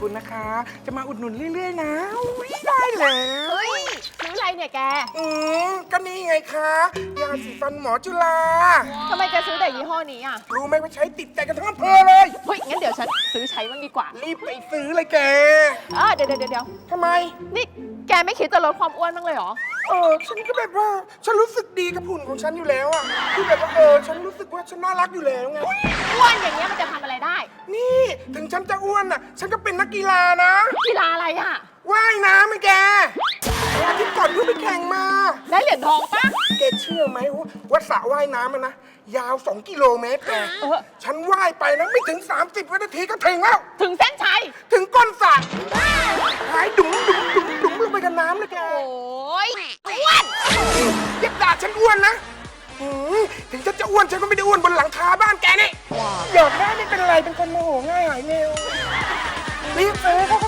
คุณนะคะ จะมาอุดหนุนเรื่อย ๆ นะอุ๊ยได้เลยเฮ้ยซื้ออะไรเนี่ยแกอืมก็นี่ไงคะยาสีฟันหมอจุฬาทำไมแกซื้อแต่ยี่ห้อนี้อะรู้ไหมว่าใช้ติดใจกันทั้งอำเภอเลย เฮ้ยงั้นเดี๋ยวฉันซื้อใช้บ้างดีกว่ารีบไปซื้อเลยแกเออเดี๋ยวเดี๋ยวเดี๋ยวทำไม นี่แกไม่คิดจะลดความอ้วนบ้างเลยเหรอ เออฉันก็แบบว่า ฉันรู้สึกดีกับหุ่นของฉันอยู่แล้วอะคือแบบว่าเออ ฉันรู้สึกว่าฉันน่ารักอยู่แล้วไง งฉันจะอ้วนอะฉันก็เป็นนักกีฬานะ กีฬาอะไรอะ ว่ายน้ำไอ้แกอาทิตย์ก่อนเพิ่งไปแข่งมา ได้เหรียญทองปะแกเชื่อไหมว่าสระว่ายน้ำมันนะ ยาว 2 กิโลเมตรแกเออฉันว่ายไปนะไม่ถึง 30 วินาทีก็ถึงแล้ว ถึงเส้นชัย ถึงก้นสระหายดุ๋งดุ๋งดุ๋งดุ๋งลงไปกับน้ำเลยแก โอ้ยอ้วนอย่าด่าฉันอ้วนนะหืมถึงฉันจะอ้วนฉันก็ไม่ได้อ้วนบนหลังคาบ้านแกนี่หยอกได้ไม่ อะไรเป็นคนโมโหง่ายหายเร็วรีบซื้อเขา